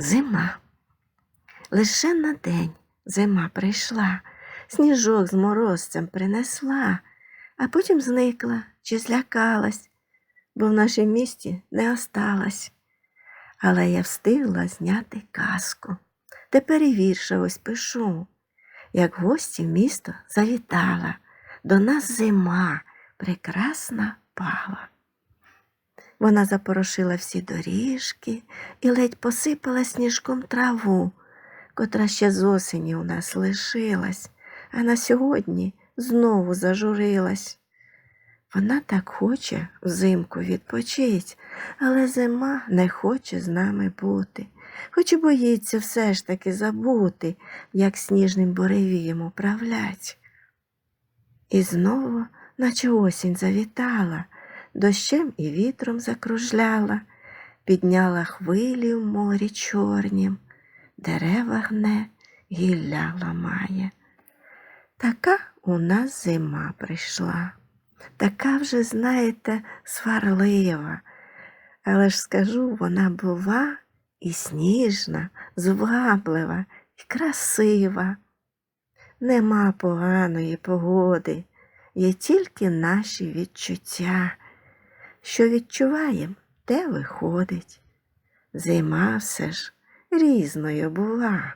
Зима. Лише на день зима прийшла, сніжок з морозцем принесла, а потім зникла чи злякалась, бо в нашому місті не осталась. Але я встигла зняти казку. Тепер і вірша ось пишу. Як гості в місто завітала, до нас зима прекрасна пала. Вона запорошила всі доріжки і ледь посипала сніжком траву, котра ще з осені у нас лишилась, а на сьогодні знову зажурилась. Вона так хоче взимку відпочить, але зима не хоче з нами бути, хоч і боїться все ж таки забути, як сніжним буревієм управлять. І знову, наче осінь завітала, дощем і вітром закружляла, підняла хвилі в морі чорнім, дерева гне, гілля ламає. Така у нас зима прийшла, така вже, знаєте, сварлива, але ж скажу, вона бува і сніжна, зваблива і красива. Нема поганої погоди, є тільки наші відчуття. Що відчуваєм, те виходить. Зима все ж різною була.